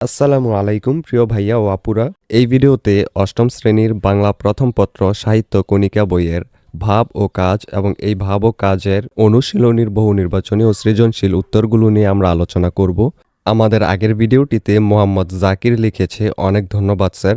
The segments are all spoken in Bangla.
আসসালামু আলাইকুম, প্রিয় ভাইয়া ও আপুরা। এই ভিডিওতে অষ্টম শ্রেণির বাংলা প্রথম পত্র সাহিত্য কণিকা বইয়ের ভাব ও কাজ এবং এই ভাব ও কাজের অনুশীলনীর বহু নির্বাচনী ও সৃজনশীল উত্তরগুলো নিয়ে আমরা আলোচনা করব। আমাদের আগের ভিডিওটিতে মোহাম্মদ জাকির লিখেছে, অনেক ধন্যবাদ স্যার।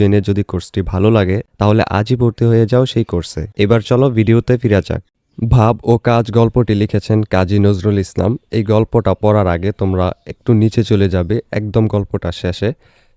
জেনে যদি কোর্সটি ভালো লাগে, তাহলে আজই ভর্তি হয়ে যাও সেই কোর্সে। এবার চলো ভিডিওতে ফিরে যাক। ভাব ও কাজ গল্পটি লিখেছেন কাজী নজরুল ইসলাম। এই গল্পটা পড়ার আগে তোমরা একটু নিচে চলে যাবে, একদম গল্পটা শেষে।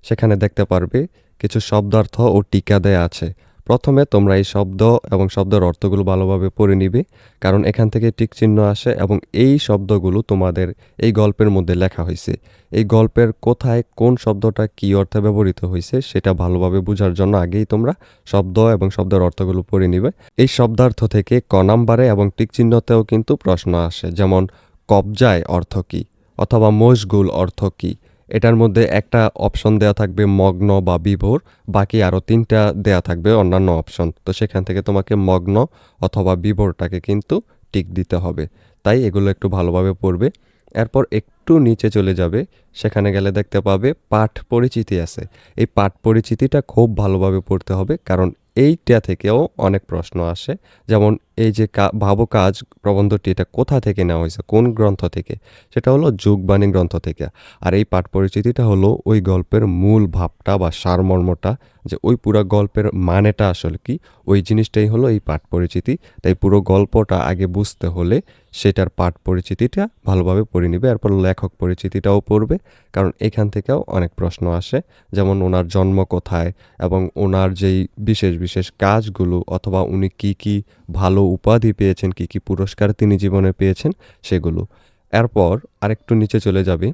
সেখানে দেখতে পারবে, কিছু শব্দার্থ ও টিকা দেয়া আছে। প্রথমে তোমরা এই শব্দ এবং শব্দের অর্থগুলো ভালোভাবে পড়ে নিবে, কারণ এখান থেকে টিক চিহ্ন আসে এবং এই শব্দগুলো তোমাদের এই গল্পের মধ্যে লেখা হয়েছে। এই গল্পের কোথায় কোন শব্দটা কী অর্থে ব্যবহৃত হয়েছে সেটা ভালোভাবে বোঝার জন্য আগেই তোমরা শব্দ এবং শব্দের অর্থগুলো পড়ে নিবে। এই শব্দার্থ থেকে ক নাম্বারে এবং টিক চিহ্নতেও কিন্তু প্রশ্ন আসে, যেমন কবজায় অর্থ কী? অথবা মশগুল অর্থ কী? এটার মধ্যে একটা অপশন দেয়া থাকবে মগ্ন বা বিভোর, বাকি আরও তিনটা দেয়া থাকবে অন্যান্য অপশন তো সেখান থেকে তোমাকে মগ্ন অথবা বিভোরটাকে কিন্তু টিক দিতে হবে। তাই এগুলো একটু ভালোভাবে পড়বে। এরপর একটু নিচে চলে যাবে, সেখানে গেলে দেখতে পাবে পাঠ পরিচিতি আছে। এই পাঠ পরিচিতিটা খুব ভালোভাবে পড়তে হবে, কারণ এইটা থেকেও অনেক প্রশ্ন আসে। যেমন এই যে ভাব কাজ প্রবন্ধটি এটা কোথা থেকে নেওয়া হয়েছে? কোন গ্রন্থ থেকে? সেটা হলো যুগবাণী গ্রন্থ থেকে। আর এই পাঠ পরিচিতিটা হলো ওই গল্পের মূল ভাবটা বা সারমর্মটা, যে ওই পুরো গল্পের মানেটা আসলে কি? ওই জিনিসটাই হলো এই পাঠ পরিচিতি। তাই পুরো গল্পটা আগে বুঝতে হলে সেটার পাঠ পরিচিতিটা ভালোভাবে পড়ে নিবে। এরপর লেখক পরিচিতিটাও পড়বে। কারণ এখান থেকেও অনেক প্রশ্ন আসে। যেমন ওনার জন্ম কোথায় এবং ওনার যেই বিশেষ বিশেষ কাজগুলো অথবা উনি কি কি ভালো উপাধি পেয়েছেন, কি কি পুরস্কার তিনি জীবনে পেয়েছেন সেগুলো। এরপর আরেকটু নিচে চলে যাবে।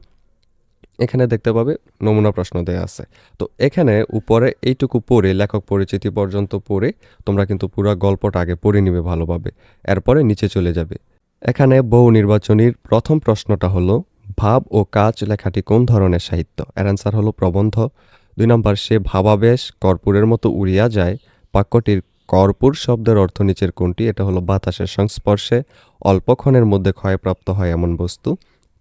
এখানে দেখতে পাবে নমুনা প্রশ্ন দেয়া আছে। তো এখানে উপরে এইটুকু পড়ে, লেখক পরিচিতি পর্যন্ত পড়ে, তোমরা কিন্তু পুরো গল্পটা আগে পড়ে নিবে ভালোভাবে। এরপরে নিচে চলে যাবে। এখানে বহু নির্বাচনীর প্রথম প্রশ্নটা হলো, ভাব ও কাজ লেখাটি কোন ধরনের সাহিত্য? এর অ্যান্সার হলো প্রবন্ধ। দুই নম্বর, সে ভাবাবেশ কর্পূরের মতো উড়িয়া যায়, বাক্যটির কর্পূর শব্দের অর্থ নিচের কোনটি এটা হলো বাতাসের সংস্পর্শে অল্পক্ষণের মধ্যে ক্ষয়প্রাপ্ত হয় এমন বস্তু।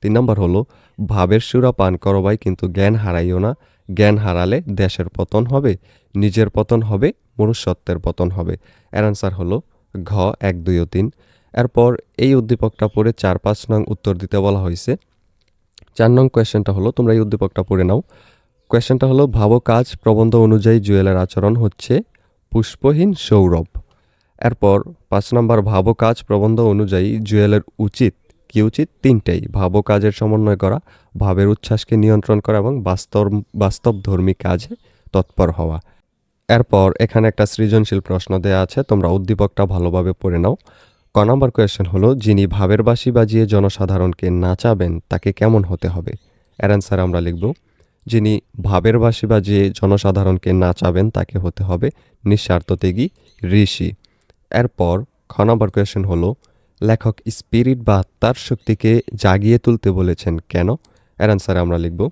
তিন নম্বর হলো, ভাবের সুরা পান করবাই কিন্তু জ্ঞান হারাইও না। জ্ঞান হারালে দেশের পতন হবে, নিজের পতন হবে, মনুষ্যত্বের পতন হবে। এর অ্যান্সার হলো ঘ, এক, দুই ও তিন। এরপর এই উদ্দীপকটা পড়ে চার, পাঁচ নং উত্তর দিতে বলা হয়েছে। চার নং কোয়েশ্চেনটা হলো, তোমরা এই উদ্দীপকটা পড়ে নাও। কোয়েশ্চেনটা হলো, ভাবো কাজ প্রবন্ধ অনুযায়ী জুয়েলের আচরণ হচ্ছে পুষ্পহীন সৌরভ। এরপর পাঁচ নম্বর ভাব কাজ প্রবন্ধ অনুযায়ী জুয়েলের উচিত, কি উচিত? তিনটেই। ভাব কাজের সমন্বয় করা, ভাবের উচ্ছ্বাসকে নিয়ন্ত্রণ করা এবং বাস্তব, বাস্তবধর্মী কাজে তৎপর হওয়া। এরপর এখানে একটা সৃজনশীল প্রশ্ন দেয়া আছে, তোমরা উদ্দীপকটা ভালোভাবে পড়ে নাও। ক নম্বর কোয়েশ্চেন হলো, যিনি ভাবের বাসি বাজিয়ে জনসাধারণকে নাচাবেন, তাকে কেমন হতে হবে? অ্যান্সার আমরা লিখব যিনি ভাবের বাসি যে জনসাধারণকে নাচাবেন তাকে হতে হবে নিঃস্বার্থত্যাগী ঋষি। এরপর খ নম্বর কোয়েশ্চেন হলো, লেখক স্পিরিট বা আত্মার শক্তিকে জাগিয়ে তুলতে বলেছেন কেন? এর অ্যান্সারে আমরা লিখব,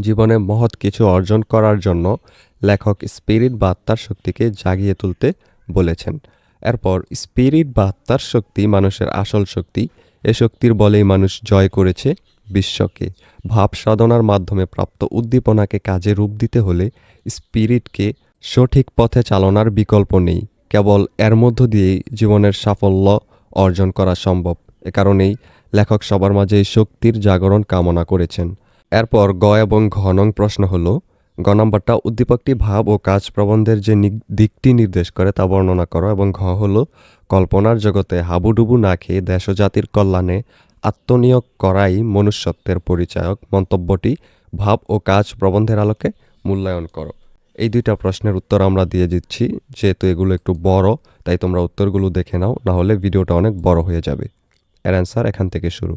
জীবনে মহৎ কিছু অর্জন করার জন্য লেখক স্পিরিট বা আত্মার শক্তিকে জাগিয়ে তুলতে বলেছেন। এরপর স্পিরিট বা আত্মার শক্তি মানুষের আসল শক্তি, এ শক্তির বলেই মানুষ জয় করেছে বিশ্বকে। ভাব সাধনার মাধ্যমে প্রাপ্ত উদ্দীপনাকে কাজে রূপ দিতে হলে স্পিরিটকে সঠিক পথে চালনার বিকল্প নেই। কেবল এর মধ্য দিয়েই জীবনের সাফল্য অর্জন করা সম্ভব। এ কারণেই লেখক সবার মাঝে এই শক্তির জাগরণ কামনা করেছেন। এরপর গ এবং ঘ নং প্রশ্ন হল, গ নম্বরটা উদ্দীপকটি ভাব ও কাজ প্রবন্ধের যে দিকটি নির্দেশ করে তা বর্ণনা করো। এবং ঘ হল, কল্পনার জগতে হাবুডুবু না খেয়ে দেশ ও জাতির কল্যাণে আত্মনিয়োগ করাই মনুষ্যত্বের পরিচায়ক। মন্তব্যটি, ভাব ও কাজ প্রবন্ধের আলোকে মূল্যায়ন করো। এই দুইটা প্রশ্নের উত্তর আমরা দিয়ে দিচ্ছি। যেহেতু এগুলো একটু বড়, তাই তোমরা উত্তরগুলো দেখে নাও, না হলে ভিডিওটা অনেক বড় হয়ে যাবে। এর অ্যান্সার এখান থেকে শুরু।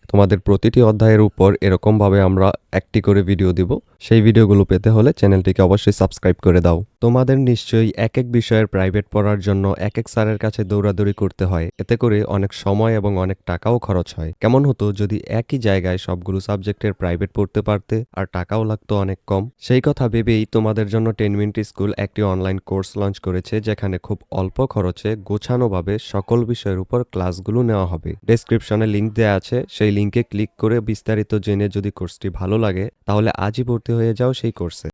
তোমাদের প্রতিটি অধ্যায়ের উপর এরকমভাবে আমরা একটি করে ভিডিও দিব। সেই ভিডিওগুলো পেতে হলে চ্যানেলটিকে অবশ্যই সাবস্ক্রাইব করে দাও। তোমাদের নিশ্চয়ই এক এক বিষয়ের প্রাইভেট পড়ার জন্য এক এক স্যারের কাছে দৌড়াদৌড়ি করতে হয়। এতে করে অনেক সময় এবং অনেক টাকাও খরচ হয়। কেমন হতো যদি একই জায়গায় সবগুলো সাবজেক্টের প্রাইভেট পড়তে পারতে আর টাকাও লাগতো অনেক কম? সেই কথা ভেবেই তোমাদের জন্য টেন মিনিট স্কুল একটি অনলাইন কোর্স লঞ্চ করেছে, যেখানে খুব অল্প খরচে গোছানোভাবে সকল বিষয়ের উপর ক্লাসগুলো নেওয়া হবে। ডেসক্রিপশনে লিঙ্ক দেওয়া আছে। সেই লিংকে ক্লিক করে বিস্তারিত জেনে যদি কোর্সটি ভালো লাগে, তাহলে আজই ভর্তি হয়ে যাও সেই কোর্সে।